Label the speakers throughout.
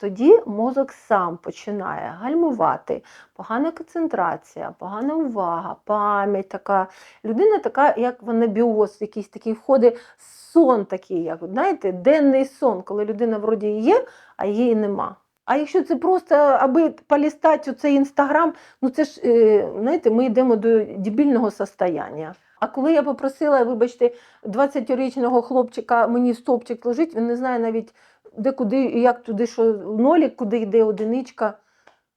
Speaker 1: Тоді мозок сам починає гальмувати, погана концентрація, погана увага, пам'ять така. Людина така, як в анабіоз, якийсь такий входить сон такий, як знаєте, денний сон, коли людина вроді є, а її нема. А якщо це просто аби полістати цей інстаграм, ну це ж е, знаєте, ми йдемо до дебільного состояння. А коли я попросила, вибачте, 20-річного хлопчика мені стопчик лежить, він не знає навіть де куди, як туди, що нолік, куди йде одиничка.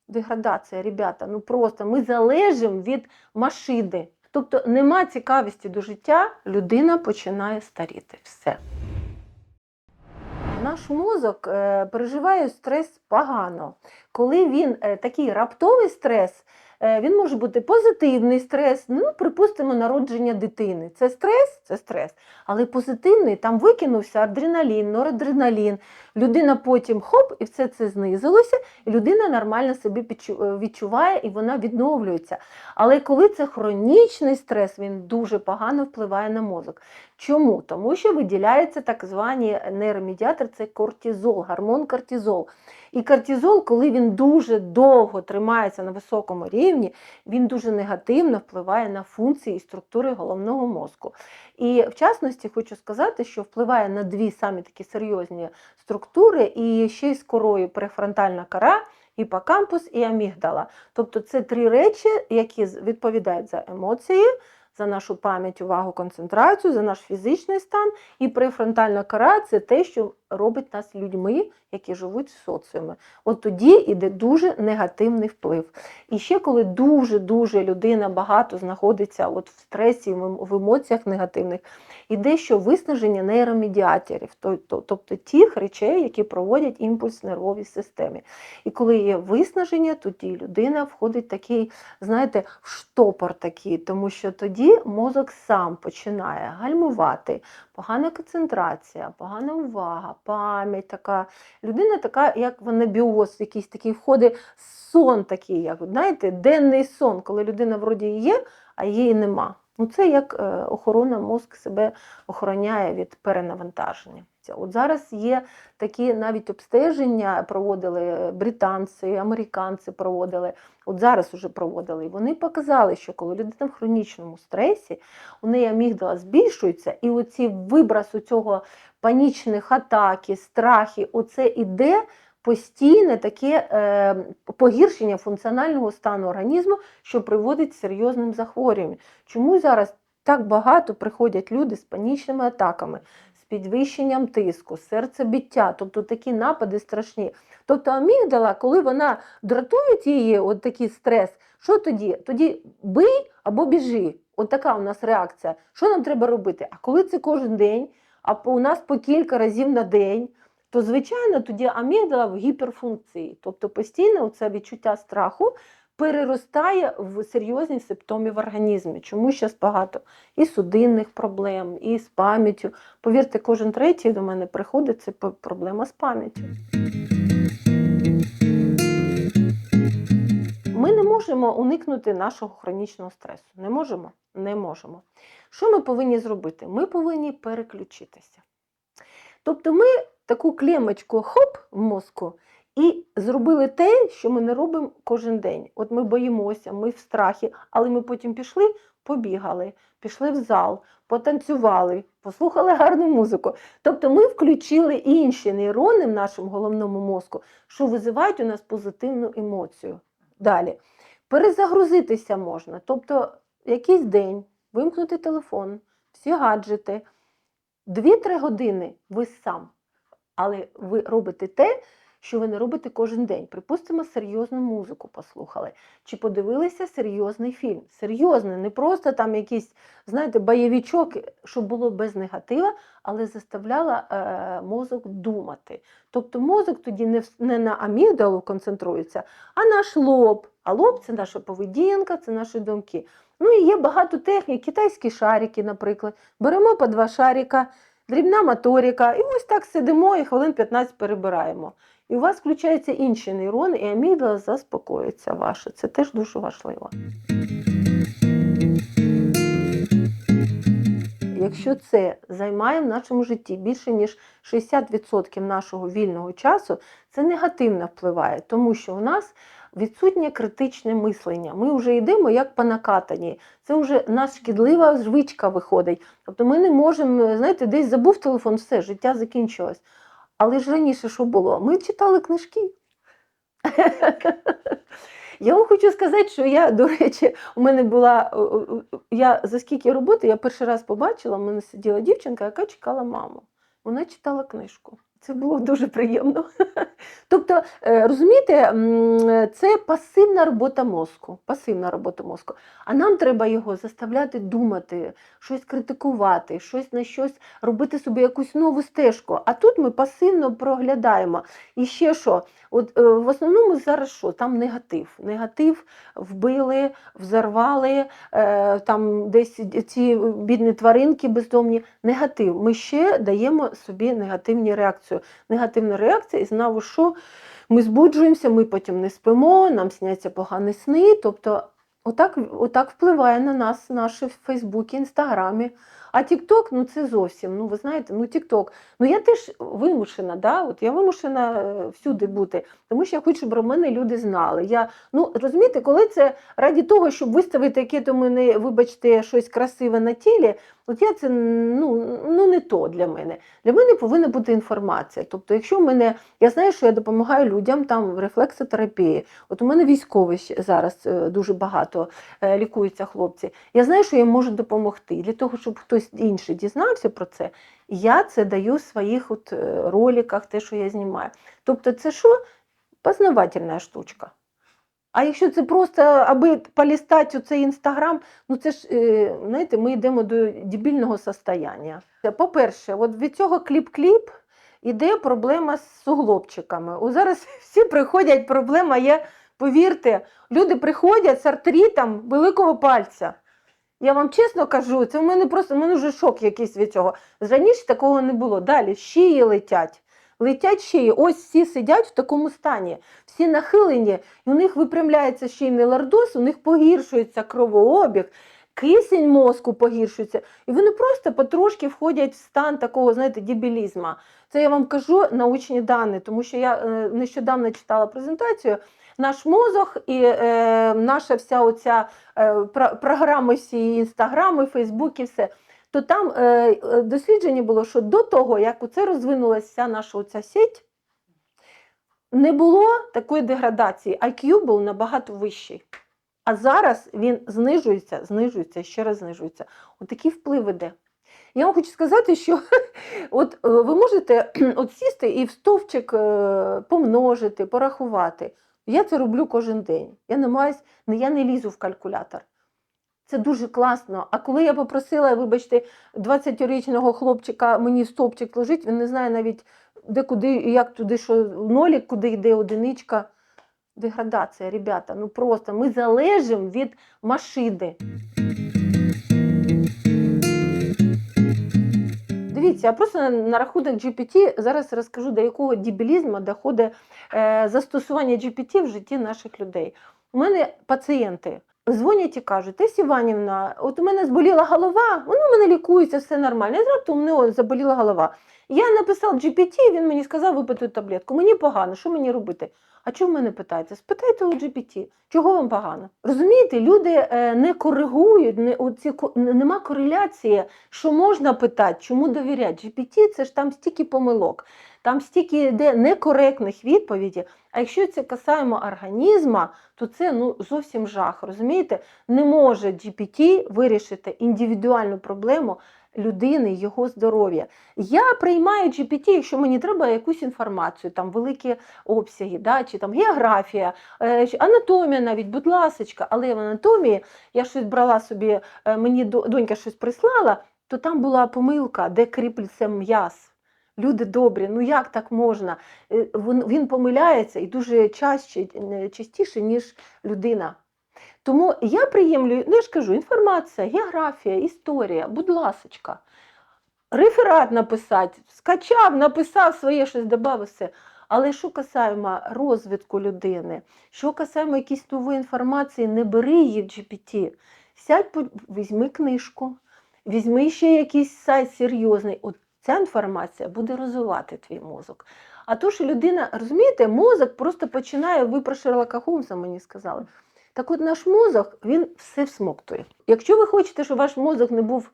Speaker 1: Деградація, ребята, ну просто ми залежимо від машини. Тобто нема цікавості до життя, людина починає старіти. Все. Наш мозок е, переживає стрес погано. Коли він е, такий раптовий стрес, е, він може бути позитивний стрес, ну, припустимо, народження дитини. Це стрес, це стрес. Але позитивний там викинувся адреналін, норадреналін. Людина потім хоп, і все це знизилося, і людина нормально собі е, відчуває і вона відновлюється. Але коли це хронічний стрес, він дуже погано впливає на мозок. Чому? Тому що виділяється так звані нейромедіатор, це кортизол, гормон кортизол. І кортизол, коли він дуже довго тримається на високому рівні, він дуже негативно впливає на функції і структури головного мозку. І в частності хочу сказати, що впливає на дві самі такі серйозні структури, і ще й з корою префронтальна кора, гіпокампус і амігдала. Тобто це три речі, які відповідають за емоції, за нашу пам'ять, увагу, концентрацію, за наш фізичний стан. І префронтальна кора це те, що робить нас людьми, які живуть в соціумі. От тоді йде дуже негативний вплив. І ще коли дуже-дуже людина багато знаходиться от в стресі, в ем- емоціях негативних, іде що виснаження нейромедіаторів, то- то- тобто тих речей, які проводять імпульс в нервовій системі. І коли є виснаження, тоді людина входить в такий, знаєте, в штопор такий, тому що тоді мозок сам починає гальмувати, погана концентрація, погана увага, пам'ять така. Людина така, як в анабіоз, якийсь такий входить сон такий, як знаєте, денний сон, коли людина вроді є, а її нема. Ну, це як е, охорона мозк себе охороняє від перенавантаження. Це От зараз є такі навіть обстеження проводили британці, американці проводили. От зараз вже проводили. І вони показали, що коли людина в хронічному стресі, у неї амігдала збільшується, і оці вибрас цього панічних атаки, страхи, оце іде постійне таке е, погіршення функціонального стану організму, що приводить серйозним захворюванням. Чому зараз так багато приходять люди з панічними атаками, підвищенням тиску, серцебіття, тобто такі напади страшні. Тобто амігдала, коли вона дратує її, от такий стрес, що тоді? Тоді бий або біжи. От така у нас реакція. Що нам треба робити? А коли це кожен день, а у нас по кілька разів на день, то звичайно тоді амігдала в гіперфункції. Тобто постійно це відчуття страху переростає в серйозні симптоми в організмі. Чому зараз багато і судинних проблем, і з пам'яттю. Повірте, кожен третій до мене приходить, це проблема з пам'яттю. Ми не можемо уникнути нашого хронічного стресу. Не можемо? Не можемо. Що ми повинні зробити? Ми повинні переключитися. Тобто ми таку клемочку хоп в мозку і зробили те, що ми не робимо кожен день. От ми боїмося, ми в страхі, але ми потім пішли, побігали, пішли в зал, потанцювали, послухали гарну музику. Тобто ми включили інші нейрони в нашому головному мозку, що визивають у нас позитивну емоцію. Далі. Перезагрузитися можна. Тобто, якийсь день, вимкнути телефон, всі гаджети, 2-3 години ви сам. Але ви робите те, що ви не робите кожен день. Припустимо, серйозну музику послухали, чи подивилися серйозний фільм. Серйозний, не просто там якийсь, знаєте, бойовичок, щоб було без негатива, але заставляла е, мозок думати. Тобто мозок тоді не, не на амігдалу концентрується, а наш лоб. А лоб це наша поведінка, це наші думки. Ну і є багато технік, китайські шарики, наприклад. Беремо по два шарика, дрібна моторика, і ось так сидимо і хвилин 15 перебираємо. І у вас включаються інші нейрони, і амігдала заспокоїться ваша. Це теж дуже важливо. якщо це займає в нашому житті більше ніж 60% нашого вільного часу, це негативно впливає, тому що у нас відсутнє критичне мислення. Ми вже йдемо як по накатанні. Це вже наша шкідлива звичка виходить. Тобто ми не можемо, знаєте, десь забув телефон, все, життя закінчилось. Але ж раніше що було? Ми читали книжки. Я вам хочу сказати, що я, до речі, у мене була о, о, о, я за скільки роботи, я перший раз побачила, у мене сиділа дівчинка, яка чекала маму. Вона читала книжку. Це було дуже приємно. Тобто, е, розумієте, це пасивна робота мозку. Пасивна робота мозку. А нам треба його заставляти думати, щось критикувати, щось на щось робити собі якусь нову стежку. А тут ми пасивно проглядаємо. І ще що? От е, в основному зараз що? Там негатив. Негатив вбили, взорвали, е, там десь ці бідні тваринки бездомні. Негатив. Ми ще даємо собі негативні реакції. Негативна реакція, і знову що? Ми збуджуємося, ми потім не спимо, нам сняться погані сни. Тобто, отак, отак впливає на нас наші Фейсбуці, Інстаграмі. А Тікток, ну це зовсім. Ну, ви знаєте, ну Тікток. Ну я теж вимушена, да? От я вимушена е, всюди бути, тому що я хочу, щоб про мене люди знали. Я, ну, розумієте, коли це раді того, щоб виставити яке то мене, вибачте, щось красиве на тілі, от я це ну, ну не то для мене. Для мене повинна бути інформація. Тобто, якщо мене, я знаю, що я допомагаю людям там в рефлексотерапії. От у мене військові ще зараз е, дуже багато е, лікуються хлопці. Я знаю, що я можу допомогти. Для того, щоб хтось інший дізнався про це, я це даю в своїх от е, роликах, те, що я знімаю. Тобто, це що? Познавательна штучка. А якщо це просто, аби полістати цей інстаграм, ну це ж, е, знаєте, ми йдемо до дебільного состояння. По-перше, от від цього кліп-кліп іде проблема з суглобчиками. О, зараз всі приходять, проблема є, повірте, люди приходять з артритом великого пальця. Я вам чесно кажу, це в мене просто в мене вже шок якийсь від цього. Раніше такого не було. Далі шиї летять. Летять шиї. Ось всі сидять в такому стані, всі нахилені, і у них випрямляється шийний лордоз, у них погіршується кровообіг, кисень мозку погіршується. І вони просто потрошки входять в стан такого, знаєте, дебілізму. Це я вам кажу научні дані, тому що я е, нещодавно читала презентацію. Наш мозок і е, наша вся оця е, про- програми, всі інстаграми, фейсбуки, все. То там е, е, дослідження було, що до того, як оце розвинулася наша оця сеть, не було такої деградації. IQ був набагато вищий. А зараз він знижується, знижується, ще раз знижується. Отакий вплив іде. Я вам хочу сказати, що от е, ви можете от сісти і в стовпчик е, помножити, порахувати. Я це роблю кожен день. Я не я не лізу в калькулятор. Це дуже класно. А коли я попросила, вибачте, 20-річного хлопчика мені в стовпчик ложить, він не знає навіть де куди, як туди, що нолік, куди йде одиничка. Деградація, ребята, ну просто ми залежимо від машини. Дивіться, я просто на, рахунок GPT зараз розкажу, до якого дебілізму доходить е, застосування GPT в житті наших людей. У мене пацієнти дзвонять і кажуть, Тесі Іванівна, от у мене зболіла голова, воно в мене лікується, все нормально. Я раптом у мене заболіла голова. Я написав GPT, він мені сказав випити таблетку. Мені погано, що мені робити? А чого мене питаєте? Спитайте у GPT, чого вам погано? Розумієте, люди е, не коригують, не, оці, нема кореляції, що можна питати, чому довіряти. GPT це ж там стільки помилок, там стільки йде некоректних відповідей. А якщо це касаємо організму, то це ну, зовсім жах. Розумієте? Не може GPT вирішити індивідуальну проблему людини, його здоров'я. Я приймаю GPT, якщо мені треба якусь інформацію, там великі обсяги, да, чи там географія, е, анатомія навіть, будь ласочка, але в анатомії я щось брала собі, е, мені донька щось прислала, то там була помилка, де кріплеться м'яз. Люди добрі, ну як так можна? Е, Він, помиляється і дуже чаще, частіше, ніж людина. Тому я приємлю, ну я ж кажу, інформація, географія, історія, будь ласочка. Реферат написати, скачав, написав своє щось, додав все. Але що касаємо розвитку людини, що касаємо якісь нової інформації, не бери її в GPT. Сядь, візьми книжку, візьми ще якийсь сайт серйозний. От ця інформація буде розвивати твій мозок. А то, що людина, розумієте, мозок просто починає, ви про Шерлока Холмса мені сказали. Так от наш мозок, він все всмоктує. Якщо ви хочете, щоб ваш мозок не був,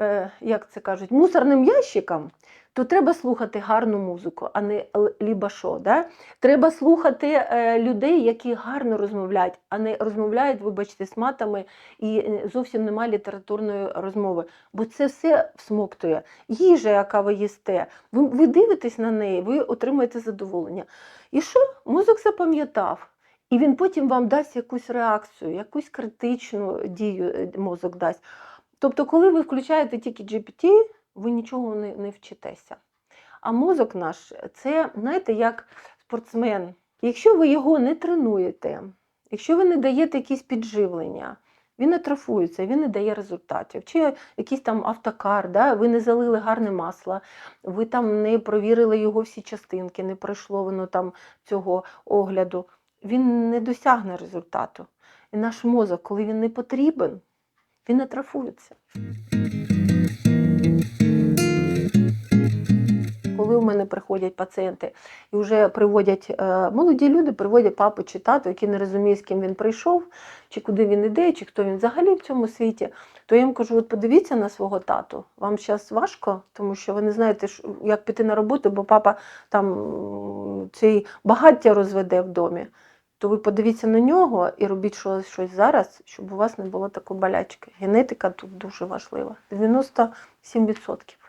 Speaker 1: е, як це кажуть, мусорним ящиком, то треба слухати гарну музику, а не лібашо. Да? Треба слухати е, людей, які гарно розмовляють, а не розмовляють, вибачте, з матами і е, зовсім немає літературної розмови. Бо це все всмоктує. Їжа, яка ви їсте, ви, ви дивитесь на неї, ви отримуєте задоволення. І що? Мозок запам'ятав. І він потім вам дасть якусь реакцію, якусь критичну дію е, мозок дасть. Тобто, коли ви включаєте тільки GPT, ви нічого не, не вчитеся. А мозок наш це, знаєте, як спортсмен. Якщо ви його не тренуєте, якщо ви не даєте якісь підживлення, він атрофується, він не дає результатів. Чи якийсь там автокар, да? ви не залили гарне масло, ви там не провірили його всі частинки, не пройшло воно там цього огляду, він не досягне результату. І наш мозок, коли він не потрібен, він атрофується. Коли у мене приходять пацієнти і вже приводять е, молоді люди, приводять папу чи тату, які не розуміють, з ким він прийшов, чи куди він іде, чи хто він взагалі в цьому світі, то я їм кажу: от подивіться на свого тату. Вам зараз важко, тому що ви не знаєте, як піти на роботу, бо папа там цей багаття розведе в домі. То ви подивіться на нього і робіть щось, щось зараз, щоб у вас не було такої болячки. Генетика тут дуже важлива. 97%.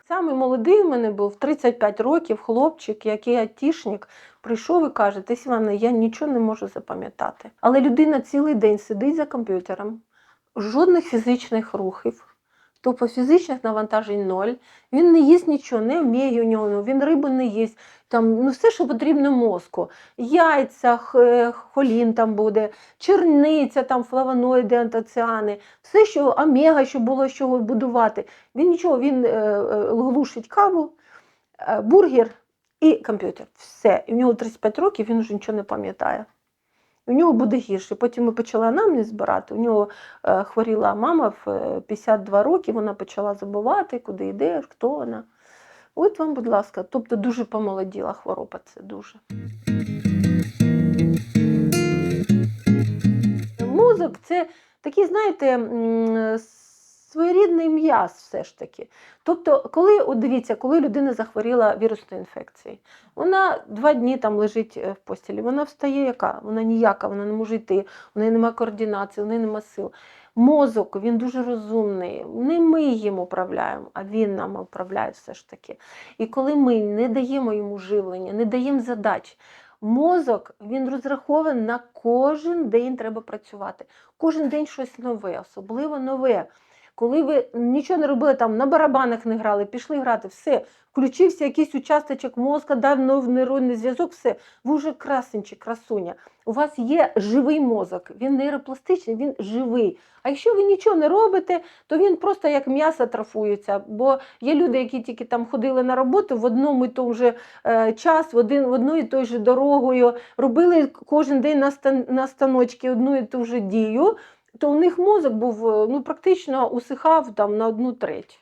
Speaker 1: Самий молодий у мене був 35 років, хлопчик, який атішник, прийшов і каже: Тись Івана, я нічого не можу запам'ятати. Але людина цілий день сидить за комп'ютером, жодних фізичних рухів. Тобто фізичних навантажень ноль. Він не їсть нічого, не вміє у нього, він рибу не їсть. Там, ну, все, що потрібно мозку. Яйця, х- холін там буде, черниця, там, флавоноїди, антоціани, все, що омега, що було з чого будувати. Він нічого, він е, е, глушить каву, е, бургер і комп'ютер. Все. І в нього 35 років, він вже нічого не пам'ятає. У нього буде гірше. Потім ми почали анамнез збирати. У нього е, хворіла мама в е, 52 роки, вона почала забувати, куди йде, хто вона. От вам, будь ласка, тобто дуже помолоділа хвороба, це дуже. Мозок це такий, знаєте, своєрідний м'яз все ж таки. Тобто, коли, от дивіться, коли людина захворіла вірусною інфекцією, вона два дні там лежить е, в постілі, вона встає яка? Вона ніяка, вона не може йти, у неї немає координації, у неї немає сил. Мозок, він дуже розумний. Не ми їм управляємо, а він нам управляє все ж таки. І коли ми не даємо йому живлення, не даємо задач, мозок він розрахований на кожен день треба працювати. Кожен день щось нове, особливо нове. Коли ви нічого не робили, там на барабанах не грали, пішли грати, все, включився якийсь участочок мозка, дав нов- нейронний зв'язок, все, ви вже красенчик, красуня. У вас є живий мозок, він нейропластичний, він живий. А якщо ви нічого не робите, то він просто як м'ясо трафується. Бо є люди, які тільки там ходили на роботу в одному і тому же час, в один в одну і той же дорогою, робили кожен день на, стан, на станочці одну і ту же дію, то у них мозок був е, ну, практично усихав там на одну треть.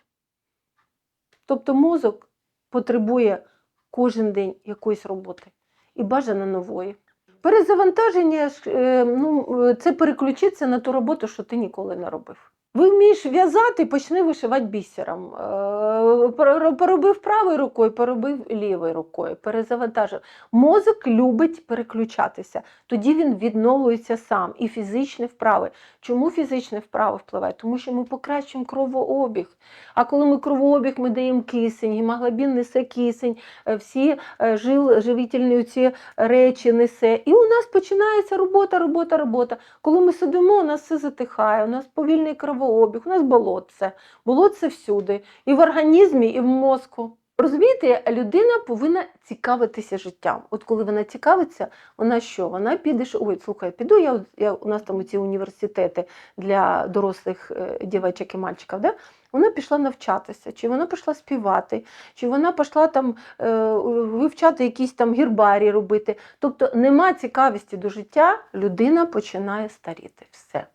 Speaker 1: Тобто мозок потребує кожен день якоїсь роботи і бажано нової. Перезавантаження е, ну, е, це переключитися на ту роботу, що ти ніколи не робив. Ви вмієш в'язати, почни вишивати бісером. Е, Поробив правою рукою, поробив лівою рукою, перезавантажив. Мозок любить переключатися, тоді він відновлюється сам. І фізичні вправи. Чому фізичні вправи впливають? Тому що ми покращуємо кровообіг. А коли ми кровообіг, ми даємо кисень, гемоглобін несе кисень, е, всі е, жил, живительні ці речі несе. І у нас починається робота, робота, робота. Коли ми сидимо, у нас все затихає, у нас повільний кровообіг, у нас болотце. Болотце всюди. І в організмі, і в мозку. Розумієте, людина повинна цікавитися життям. От коли вона цікавиться, вона що? Вона піде, ой, слухай, піду я, я у нас там ці університети для дорослих е, дівчаток і мальчиків, да? вона пішла навчатися, чи вона пішла співати, чи вона пішла там е, вивчати якісь там гербарі робити. Тобто нема цікавості до життя, людина починає старіти. Все.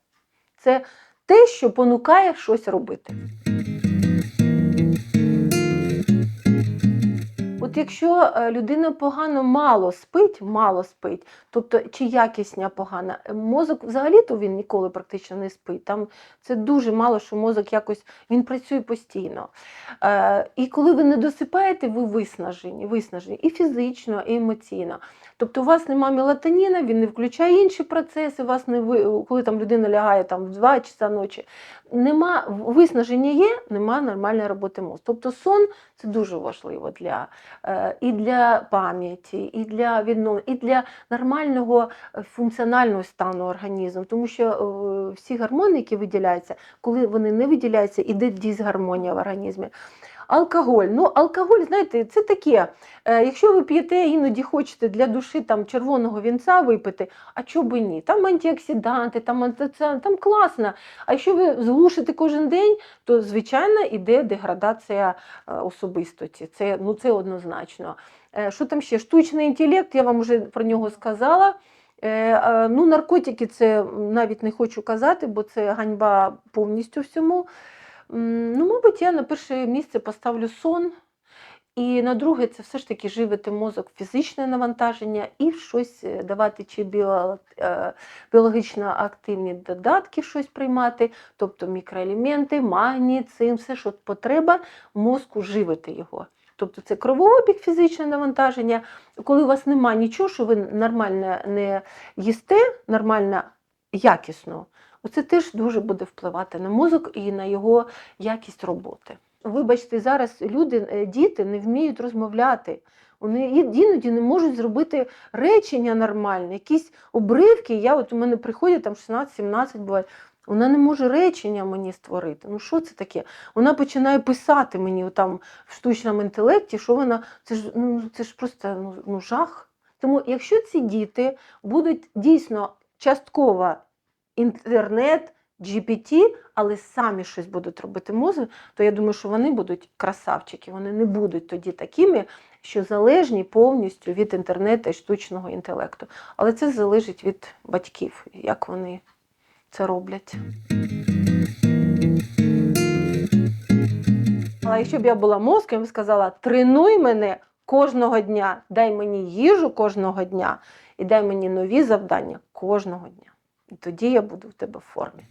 Speaker 1: Це те, що понукає щось робити. От якщо е, людина погано мало спить, мало спить, тобто чи якісня погана, е, мозок взагалі-то він ніколи практично не спить. Там це дуже мало, що мозок якось він працює постійно. Е, І коли ви не досипаєте, ви виснажені, виснажені і фізично, і емоційно. Тобто у вас немає мелатоніна, він не включає інші процеси, у вас не ви, коли там людина лягає там, в 2 часа ночі, нема виснаження є, нема нормальної роботи мозку. Тобто сон це дуже важливо для, е, і для пам'яті, і для відновлення, і для нормального е, функціонального стану організму. Тому що е, всі гормони, які виділяються, коли вони не виділяються, іде дисгармонія в організмі. Алкоголь. Ну, алкоголь, знаєте, це таке. Е, якщо ви п'єте, іноді хочете для душі там, червоного вінця випити, а чого ні? Там антиоксиданти, там, антоциан, там класно. А якщо ви зглушите кожен день, то, звичайно, йде деградація е, особистості. Це, ну, це однозначно. Е, Що там ще? Штучний інтелект, я вам вже про нього сказала. Ну, наркотики це навіть не хочу казати, бо це ганьба повністю всьому. Ну, мабуть, я на перше місце поставлю сон. І на друге, це все ж таки живити мозок, фізичне навантаження і щось е, давати чи е, біологічно активні додатки, щось приймати, тобто мікроелементи, магній, цим, все, що потреба мозку живити його. Тобто це кровообіг, фізичне навантаження. Коли у вас немає нічого, що ви нормально не їсте, нормально, якісно, оце теж дуже буде впливати на мозок і на його якість роботи. Вибачте, зараз люди, е, діти не вміють розмовляти. Вони іноді не можуть зробити речення нормальне, якісь обривки. Я от у мене приходять там 16-17 буває. Вона не може речення мені створити. Ну що це таке? Вона починає писати мені там в штучному інтелекті, що вона це ж ну це ж просто ну, ну жах. Тому якщо ці діти будуть дійсно частково інтернет, GPT, але самі щось будуть робити мозок, то я думаю, що вони будуть красавчики, вони не будуть тоді такими, що залежні повністю від інтернету і штучного інтелекту. Але це залежить від батьків, як вони це роблять. А якщо б я була мозком, я б сказала: тренуй мене кожного дня, дай мені їжу кожного дня і дай мені нові завдання кожного дня. І тоді я буду в тебе в формі.